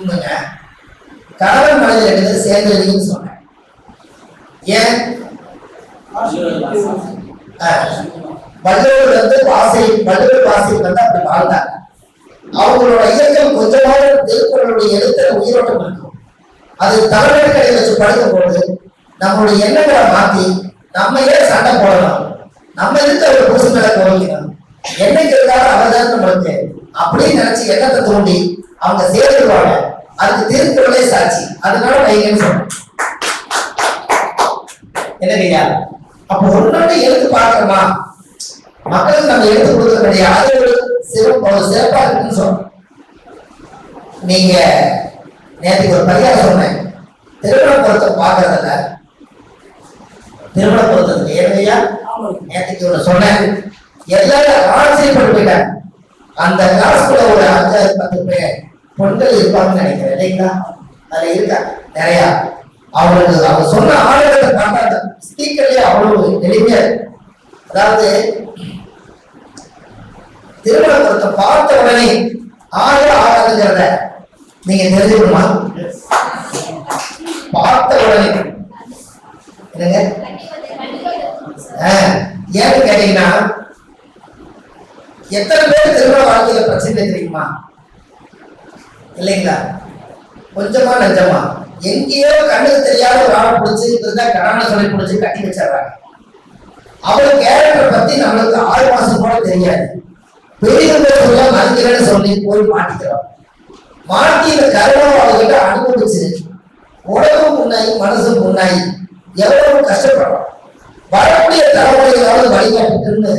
தூங்குங்க கணவன் மனதில் ரெண்டு சேர்ந்ததுன்னு சேர்ந்து சொன்னேன். ஏன்? வள்ளுவர் வந்து வாசை வள்ளுவர் வாசை வந்து அப்படி வாழ்ந்தாங்க. அவங்களோட இயக்கம் கொஞ்சமாக திருக்குறளுடைய எழுத்துல உயிரோட்டம் இருக்கும் அது தலைவர்களை வச்சு படிக்கும் பொழுது நம்மளுடைய எண்ணங்களை மாத்தி நம்ம ஏன் சண்டை போடலாம். நம்ம இருந்து ஒரு புதுசு மேல கோவிக்கணும் என்னைக்கு இருந்தாலும் அவர்தான் நம்மளுக்கு. அப்படின்னு நினைச்சு எண்ணத்தை தூண்டி அவங்க சேர்ந்துருவாங்க அதுக்கு திருக்குறளே சாட்சி. அதனால வைகன்னு சொல்றேன்? என்னங்கய்யா அப்போ ஒன்னொன்னு எடுத்து பார்க்கணுமா மக்களுக்கு நம்ம எழுத்து கொடுக்க கிடையாது சிறப்பு சிறப்பா இருக்குன்னு சொல்றேன். நீங்க நேற்றுக்கு ஒரு பரிகாரம் சொன்னேன். திருமண பொருத்தம் பார்க்கறதில்ல திருமண பொருத்தத்துக்கு ஏழையா நேற்றுக்கு ஒன்று சொன்னேன். எல்லாரும் ஆச்சரியப்பட்டு போயிட்டாங்க. அந்த கிளாஸ்க்குள்ள ஒரு அஞ்சாறு பத்து பேர் பெண்கள் இருப்பாங்கன்னு நினைக்கிறேன் இல்லைங்களா? அதுல இருக்கா நிறையா அவர்கள் அவர் சொன்ன ஆளுகளை பார்த்தா ஸ்பீக்கர்லயே அவ்வளவு எளிமையா அதாவது திருமணத்தை பார்த்த உடனே ஆறு ஆகாதுங்கிறத நீங்க தெரிஞ்சுக்கணுமா? பார்த்த உடனே. என்னங்க? ஏன்னு கேட்டீங்கன்னா எத்தனை பேர் திருமண வாழ்க்கையில பிரச்சனை தெரியுமா? இல்லைங்களா? கொஞ்சமா நஞ்சமா. எங்கேயோ கண்ணுக்கு தெரியாத ஒரு ஆளை பிடிச்சி இருந்தா கடான சொல்லி பிடிச்சி கட்டி வச்சிடுறாங்க. அவர் கேரக்டர் பத்தி நம்மளுக்கு ஆறு மாசம் கூட தெரியாது. பெரியவங்க சொல்ல மதிக்கிறேன்னு சொல்லி போய் மாட்டிக்கிறோம். மாட்டி இந்த கருணம் அவங்ககிட்ட அனுபவிச்சு உடலும் முன்னாயி மனசும் முன்னாயி எவ்வளவு கஷ்டப்படுறோம். வரக்கூடிய தலைமுறைகளாவது வழிகாட்டுன்னு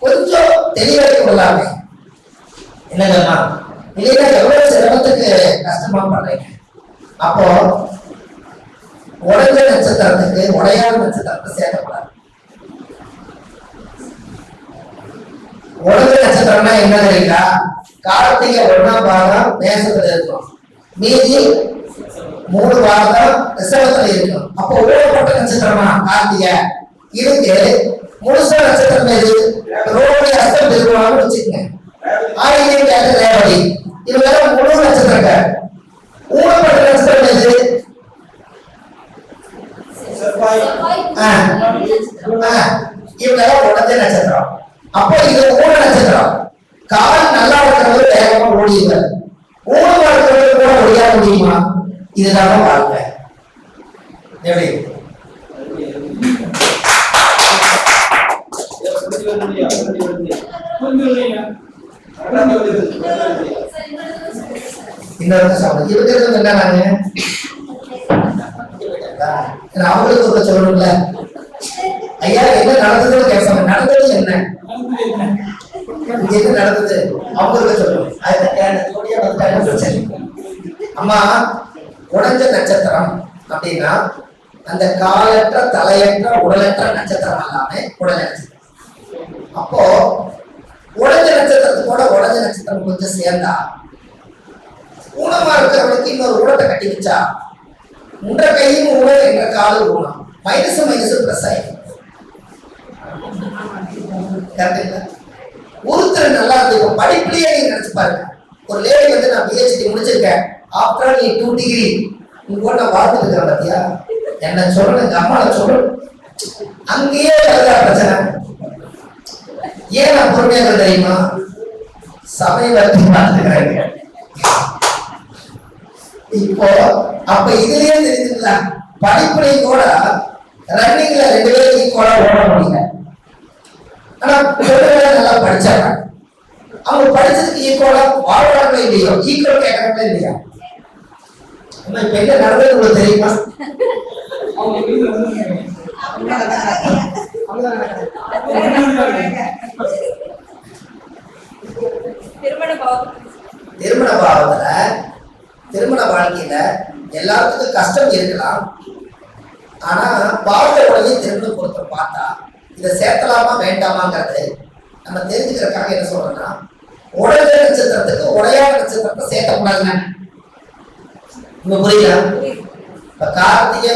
கொஞ்சம் தெளிவாக கொள்ளாமே. என்னங்கம்மா இல்லைன்னா எவ்வளவு சிரமத்துக்கு கஷ்டமா பண்றீங்க? அப்போ உடஞ்ச நட்சத்திரத்துக்கு உடையாத நட்சத்திரத்தை சேர்க்கப்படாது. உடஞ்ச நட்சத்திரம்னா என்ன தெரியுங்களா? கார்த்திகை ஒன்னாம் பாகம் மேசத்துல இருக்கும். மீதி மூணு பாகம் ரிசவத்துல இருக்கும். அப்போ ஊழப்பட்ட நட்சத்திரமா? கார்த்திகை. இதுக்கு முழுசா நட்சத்திரம் எது ரோடி அஸ்தம் இருக்குவாங்க வச்சுக்கோங்க ஆயிரம் கேட்ட ரேவதி இவங்க எல்லாம் முழு நட்சத்திரங்கள் ஊழப்பட்ட நட்சத்திரம் எது ஆ. ஆ, இவங்கெல்லாம் உடஞ்ச நட்சத்திரம் அப்போ இது ஊன நட்சத்திரம் கால் நல்லா இருக்கிறவர் வேகமா ஓடிடுவார் ஊனமா இருக்கிறவர் கூட தெரியுமா முடியுமா இதுதான் வாழ்க்கை எப்படி இன்னொரு சொல்றேன் இவங்க என்னன்னாங்க ஏன்னா அவங்களுக்கு ஒரு சொல்லணும்ல. ஐயா என்ன நடந்ததுன்னு கேட்பாங்க. நடந்தது என்ன? என்ன நடந்தது? அவங்களுக்கு சொல்லணும் பிரச்சனை? அம்மா உடஞ்ச நட்சத்திரம் அப்படின்னா அந்த காலற்ற தலையற்ற உடலற்ற நட்சத்திரம் எல்லாமே உடல் நட்சத்திரம். அப்போ நட்சத்திரத்து கூட உடஞ்ச நட்சத்திரம் கொஞ்சம் சேர்ந்தா ஊனமா இருக்கிறவனுக்கு இன்னொரு ஊனத்தை கட்டி வச்சா உன்ற கையும் ஊழல் என்ற கால ஊனம். மைனஸ் மைனஸ் பிளஸ் ஆயிடும் ஒருத்தர் நல்லா இருக்கு. படிப்புலயே நீங்க நினைச்சு பாருங்க. ஒரு லேடி வந்து நான் பிஹெச்டி முடிச்சிருக்கேன். ஆஃப்டர் நீ டூ டிகிரி நீ கூட நான் வாழ்ந்துட்டு இருக்கிறேன் என்ன சொல்லணும் எங்க அம்மாவை சொல்லணும். அங்கேயே வருதா பிரச்சனை. ஏன் நான் பொறுமையாக தெரியுமா? சபை வரைக்கும் பார்த்துக்கிறாங்க இப்போ அப்ப இதுலயே தெரியுதுங்களா படிப்புலையும் கூட ரன்னிங்ல ரெண்டு பேரும் ஈக்குவலா ஓட முடியல. ஆனா பிள்ளைங்க நல்லா படிச்சாங்க. அவங்க படிச்சதுக்கு ஈக்குவலா வாழ்வாங்களே இல்லையோ? ஈக்குவல் கேட்கறாங்களோ இல்லையா? அம்மா, இப்ப என்ன நடந்தது உங்களுக்கு தெரியுமா? திருமண பாவத்துல திருமண வாழ்க்கையில எல்லாத்துக்கும் கஷ்டம் இருக்கலாம். ஆனா பார்த்த உடனே திருமண பொருத்தம் பார்த்தா இதை சேர்த்தலாமா வேண்டாமாங்கிறது நம்ம தெரிஞ்சுக்கிறதுக்காக என்ன சொல்றோம்னா உடஞ்ச நட்சத்திரத்துக்கு உடையாத நட்சத்திரத்தை சேர்த்தக்கூடாதுங்க இந்த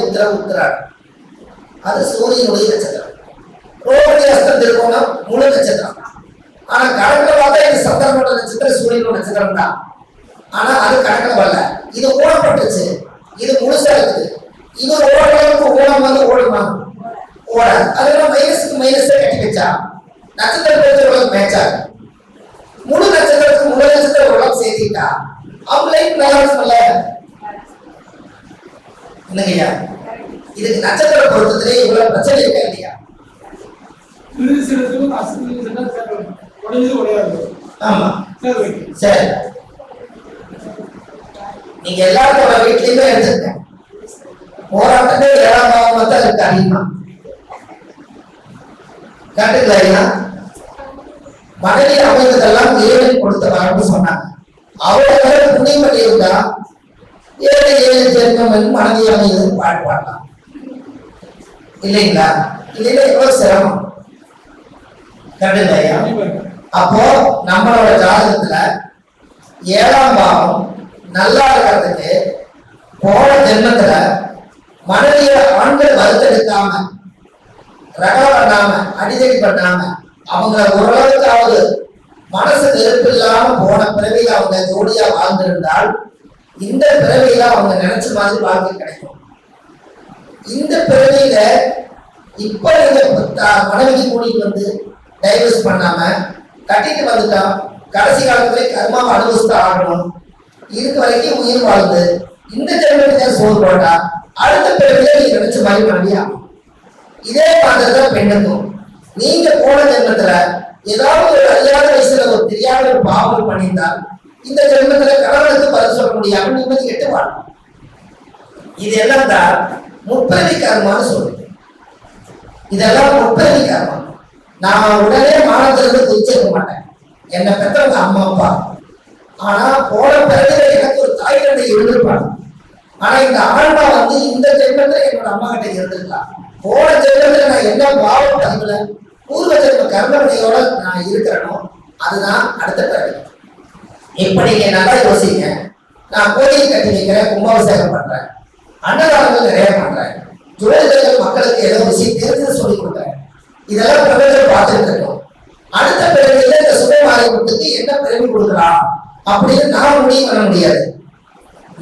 உத்திர உத்திராடம் அது சூரியனுடைய நட்சத்திரம். ரோஹிணி அஸ்தம் திருக்கோணம் முழு நட்சத்திரம். ஆனா கணக்குல பார்த்தா இது சந்திரனோட நட்சத்திரம் சூரியனோட நட்சத்திரம் தான். ஆனா அது கணக்குல வரல. இது ஓடப்பட்டுச்சு. இது முழுசா இருக்குது. இது ஓடுறதுக்கு ஓடம் வந்து ஓடுமா? ஓடாது. அதெல்லாம் மைனஸுக்கு மைனஸே கட்டி வச்சா நட்சத்திரத்துக்கு உலகம் மேட்சாது முழு நட்சத்திரத்துக்கு முழு நட்சத்திரம் உலகம் சேர்த்திட்டா. அவங்க லைஃப் நல்லா இருக்கும்ல என்னங்கய்யா இதுக்கு நட்சத்திர பொருத்தத்திலே இவ்வளவு பிரச்சனை இருக்கா இல்லையா? ஆமா. சார் நீங்க எல்லாத்தோட வீட்லயுமே எடுத்துருங்க போராட்டமே ஏழாம் பாவம் தான் இருக்கு அதிகமா. காட்டுங்களா ஐயா? மனைவி அமைந்ததெல்லாம் இறைவன் கொடுத்த வரம்னு சொன்னாங்க. அவ்வளவு புண்ணியம் பண்ணியிருந்தா ஏழு ஏழு ஜென்மம் மனைவி அமைந்ததுன்னு பாட்டு பாடலாம். இல்லைங்களா? இல்லைன்னா எவ்வளவு சிரமம்? கண்டுங்களா அப்போ நம்மளோட ஜாதகத்துல ஏழாம் பாவம் நல்லா இருக்கிறதுக்கு போன ஜென்மத்துல மனைவிய ஆண்கள் வருத்தெடுக்காம ரகம் பண்ணாம அடிதடி பண்ணாம அவங்க ஓரளவுக்காவது மனசு நெருப்பு இல்லாம போன பிறவியில அவங்க ஜோடியா வாழ்ந்திருந்தால் இந்த பிறவையில அவங்க நினைச்ச மாதிரி வாழ்க்கை கிடைக்கும். இந்த பிறவியில இப்ப நீங்க மனைவிக்கு கூட்டிட்டு வந்து டைவர்ஸ் பண்ணாம கட்டிட்டு வந்துட்டான் கடைசி காலத்துல கர்மாவை அனுபவிச்சுட்டு ஆகணும். இருக்க வரைக்கும் உயிர் வாழ்ந்து இந்த ஜென்மத்துக்கு சோறு போட்டா அடுத்த பிறவில நீ நினைச்ச மாதிரி மனைவியா இதே மாதிரி தான் பெண்ணுக்கும். நீங்க போன ஜென்மத்துல ஏதாவது ஒரு அறியாத வயசுல ஒரு தெரியாத ஒரு பாவம் பண்ணியிருந்தால் இந்த ஜென்மத்துல கணவனுக்கு பதில் சொல்ல முடியாமல் நிம்மதி கெட்டு வாழும் இது எல்லாம் தான் முப்பிரவி கர்மான்னு சொல்லுது. இதெல்லாம் முப்பிரவி கர்மம் நான் உடனே மானத்திலிருந்து குதிச்சிருக்க மாட்டேன். என்னை பெற்றவங்க அம்மா அப்பா. ஆனா போன பிறகு எனக்கு ஒரு தாய் தந்தை இருந்திருப்பாங்க. ஆனா இந்த ஆன்மா வந்து இந்த ஜென்மத்துல என்னோட அம்மா கிட்ட இருந்திருக்கலாம் போன ஜென்மத்துல நான் என்ன பாவம் தங்கல பூர்வ ஜென்ம கர்மனையோட நான் இருக்கிறேனோ அதுதான் அடுத்த பிறகு. இப்ப நீங்க நல்லா யோசிங்க. நான் கோயில் கட்டி வைக்கிறேன் கும்பாபிஷேகம் பண்றேன். அன்னதானங்கள் நிறைய பண்றேன். ஜோதிடர்கள் மக்களுக்கு ஏதோ விஷயம் தெரிஞ்சு சொல்லி கொடுக்குறேன். இதெல்லாம் பிரபஞ்சம் பார்த்துருக்கட்டும் அடுத்த பிறவியில இந்த சுபமாரியத்துக்கு என்ன பிறவி கொடுக்கலாம்? அப்படின்னு நான் முடிவு பண்ண முடியாது.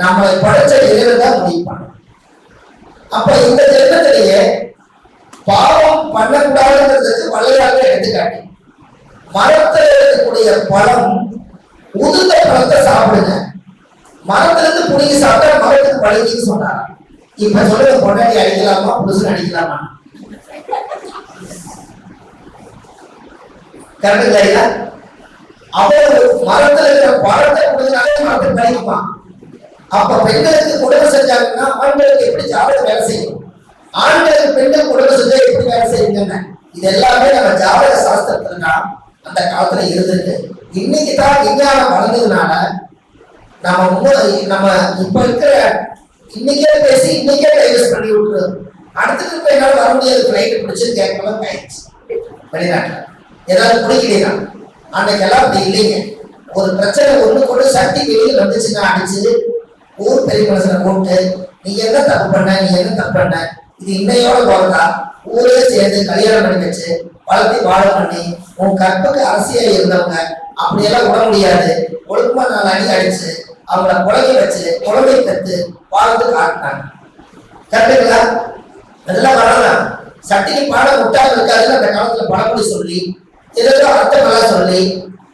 நம்மளை படைச்ச இறைவன் தான் முடிவு பண்ணணும். அப்ப இந்த ஜென்மத்திலேயே பாவம் பண்ணக்கூடாதுங்கிறதுக்கு வள்ளையாக எடுத்துக்காட்டி மரத்தில் இருக்கக்கூடிய பழம் உதிர்ந்த பழத்தை சாப்பிடுங்க. மரத்திலிருந்து புளிய சாப்பிட்டா மரத்துக்கு பழகின்னு சொன்னாங்க இப்ப சொல்லுங்க பொண்டாடி அடிக்கலாமா புதுசு அடிக்கலாமா? கரெக்டுங்களா ஐயா அவர் மரத்துல இருக்கிற பழத்தை கொடுத்தனாலே மரத்துக்கு கிடைக்குமா அப்ப பெண்களுக்கு குடும்பம் செஞ்சாங்கன்னா ஆண்களுக்கு எப்படி ஜாதகம் வேலை செய்யும்? ஆண்களுக்கு பெண்கள் குடும்பம் செஞ்சா எப்படி வேலை செய்யுங்க இது எல்லாமே நம்ம ஜாதக சாஸ்திரத்துல அந்த காலத்துல இருந்துட்டு இன்னைக்கு தான் விஞ்ஞானம் வளர்ந்ததுனால நம்ம முன்னாடி நம்ம இப்ப இருக்கிற இன்னைக்கே பேசி இன்னைக்கே டைவர்ஸ் பண்ணி விட்டுறது. அடுத்தது இப்ப என்னால வர முடியாது. ஃபிளைட் பிடிச்சு கேட்கலாம் ஆயிடுச்சு. வெளிநாட்டுல. ஏதாவது பிடிக்கலையா அன்னைக்கெல்லாம் அப்படி இல்லைங்க. ஒரு பிரச்சனை ஒண்ணு கொண்டு சக்தி வெளியில் வந்துச்சுன்னா அடிச்சு ஊர் பெரிய மனுஷனை போட்டு நீ என்ன தப்பு பண்ண? நீ என்ன தப்பு பண்ண? இது இன்னையோட போறதா ஊரே சேர்ந்து கல்யாணம் பண்ணி வச்சு வளர்த்தி வாழ பண்ணி உன் கற்புக்கு அரசியா இருந்தவங்க அப்படியெல்லாம் விட முடியாது. ஒழுக்கமா நாலு அடி அடிச்சு அவங்கள குழந்தை வச்சு குழந்தை பெற்று வாழ்ந்து காட்டினாங்க. கரெக்டுங்களா அதெல்லாம் வரலாம் சட்டிக்கு பாடம் முட்டாள் இருக்காதுன்னு அந்த காலத்துல பழமொழி சொல்லி ஏதோ அர்த்தமெல்லாம் சொல்லி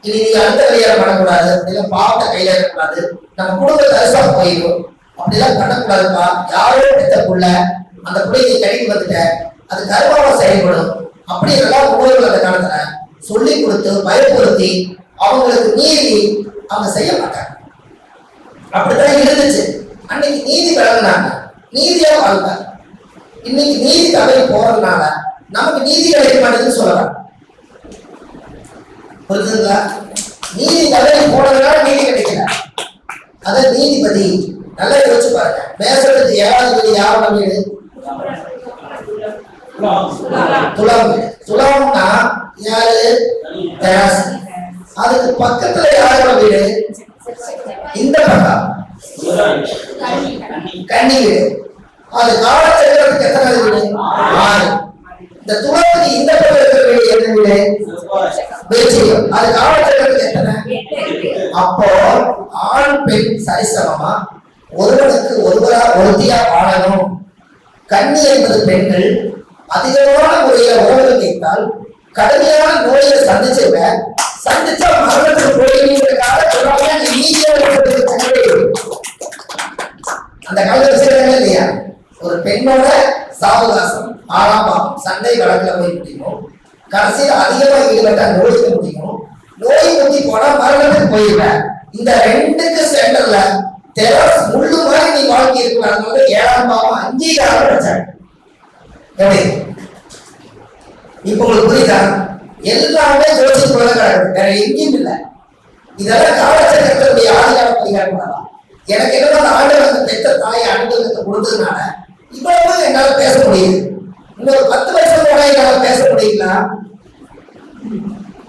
இனி நீ அடுத்த கல்யாணம் பண்ணக்கூடாது இல்லை பாவத்தை கையில இருக்கக்கூடாது நம்ம குடும்ப தரிசா போயிடும். அப்படிலாம் பண்ணக்கூடாதுப்பா. யாரோ எடுத்த புள்ள அந்த பிள்ளைக்கு கடிக்கு வந்துட்ட அது கர்மாவா செயல்படும். அப்படி எல்லாம் முன்னோர்கள் அந்த காலத்துல. சொல்லி கொடுத்து பயப்படுத்தி அவங்களுக்கு நீதி அவங்க செய்ய மாட்டாங்க அப்படித்தான் இருந்துச்சு. அன்னைக்கு நீதி வழங்கினாங்க. நீதியா வாழ்ந்தாங்க. இன்னைக்கு நீதி தவறி போறதுனால நமக்கு நீதி கிடைக்க மாட்டேங்குதுன்னு சொல்லலாம். புரிஞ்சுங்களா நீதி தவறி போனதுனால நீதி கிடைக்கல. அத நீதிபதி நல்லா யோசிச்சு பாருங்க. பேசுறது ஏழாவது யாரோட வீடு? துலாம் வீடு. துலாம்னா யாரு? தராசு அதுக்கு பக்கத்துல யாரோட வீடு? இந்த பக்கம். அது காலச்சக்கரத்துக்கு எத்தனை வீடு? ஆறு. இந்த துளத்துக்கு இந்த பக்கம் இருக்கிற வீடு என்ன வீடு? விருச்சிகம் அது காலச்சக்கரத்துக்கு எத்தனை? அப்போ ஆண் பெண் சரிசமமா? ஒருவனுக்கு ஒருவரா ஒருத்தியா வாழணும். கண்ணி என்பது பெண்கள். அதிகமான முறையில உறவு வைத்தால் கடுமையான நோயை சந்திச்சவங்க சந்திச்சா மரணத்துக்கு போயிருக்காக சொல்றாங்க நீதியா இருக்கிறதுக்கு தகுதி அந்த காலத்துல செய்யறாங்க இல்லையா? ஒரு பெண்ணோட சாவகாசம் ஆறாம் பாவம் சண்டை வழக்குல போய் முடியும். கடைசியில் அதிகமாக ஈடுபட்ட நோய்க்கு முடியும். நோய் முத்தி போனா மரணத்துக்கு போயிருவேன் இந்த ரெண்டுக்கு சென்டர்ல தெரஸ் முள்ளு மாதிரி நீ வாழ்க்கை இருக்கு ஏழாம் பாவம் அங்கீகாரம் வச்சாங்க எப்படி? இப்ப உங்களுக்கு புரியுதா? எல்லாமே ஜோசிக்குள்ள கிடக்குது வேற எங்கேயும் இல்லை. இதெல்லாம் காலச்சக்கரத்தினுடைய ஆதிகார பரிகாரம் பண்ணலாம். எனக்கு என்னன்னா அந்த ஆண்டவர் அந்த பெத்த தாயை அனுபவத்தை கொடுத்ததுனால இவ்வளவு என்னால பேச முடியுது. இன்னொரு பத்து வருஷம் கூட என்னால பேச முடியுங்களா?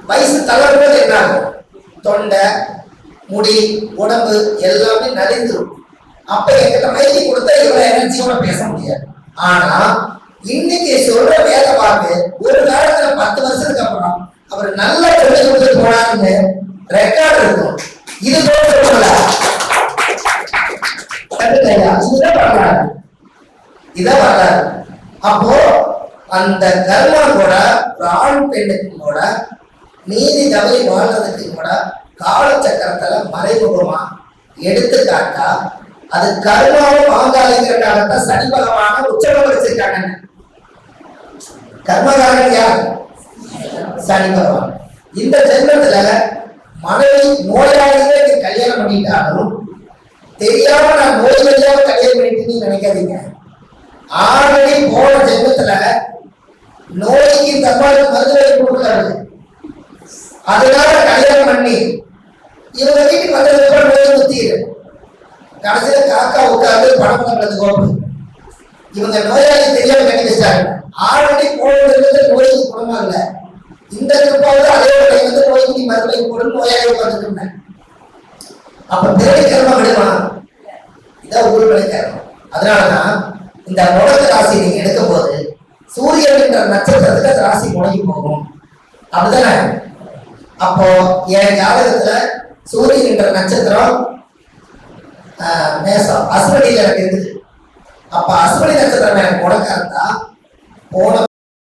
வயசு தளர்வது என்ன ஆகும்? தொண்டை முடி உடம்பு எல்லாமே நலிந்துரும். அப்ப என்கிட்ட மைக்கு கொடுத்தா இவ்வளவு எனர்ஜியோட பேச முடியாது. ஆனா இன்னைக்கு சொல்ற வேலை பார்த்து ஒரு காலத்துல பத்து வருஷத்துக்கு அப்புறம் அவர் நல்ல சொல்லி கொடுத்து போனாருன்னு ரெக்கார்ட் இருக்கும். இது போல இதுதான் வரலாறு இதான் வரலாறு அப்போ அந்த கர்மா கூட ஒரு ஆண் பெண்ணுக்கு கூட நீதி தவறி வாழ்றதுக்கு கூட காலச்சக்கரத்துல மறைமுகமா எடுத்துக்காட்டா அது கர்மாவும் வாங்காளிங்கிற காலத்தை சனி பகவான உச்சகம் வச்சிருக்காங்க கர்மகாரன் யார்? சரிந்தவன் இந்த ஜென்மத்துல மனைவி நோயாளியே கல்யாணம் பண்ணிட்டாலும் தெரியாம நான் நோய் கல்யாணம் பண்ணிட்டு நினைக்காதீங்க. ஆல்ரெடி போன ஜென்மத்துல நோய்க்கு தம்மாவுக்கு மருந்து வாங்கி கொடுக்குறாரு அதனால கல்யாணம் பண்ணி இவங்க வீட்டுக்கு வந்ததுக்கு அப்புறம் நோய் குத்திடு கடைசியில காக்கா உட்காந்து பணம் பண்றது கோப்பு இவங்க நோயாளி தெரியாம கட்டி வச்சாங்க ஆல்ரெடி போன ஜென்மத்துல நோய்க்கு குணமாகல இந்த திருப்பாவது அதே வந்து நோய்க்கு நீ மருந்து நோயாக உட்கார்ந்துருந்தேன் அப்ப பிறகு கர்மம் விடுமா இதான் ஊழ்வினை கர்மம். அதனாலதான் இந்த முடக்கு ராசி நீங்க எடுக்கும் போது சூரியன் என்ற நட்சத்திரத்துக்கு அந்த ராசி முடங்கி போகும். அப்படிதானே? அப்போ என் ஜாதகத்துல சூரியன் என்ற நட்சத்திரம் ஆஹ், மேசம் அஸ்வனியில எனக்கு இருக்குது. அப்ப அஸ்வடி நட்சத்திரம் எனக்கு முடக்கா இருந்தா போன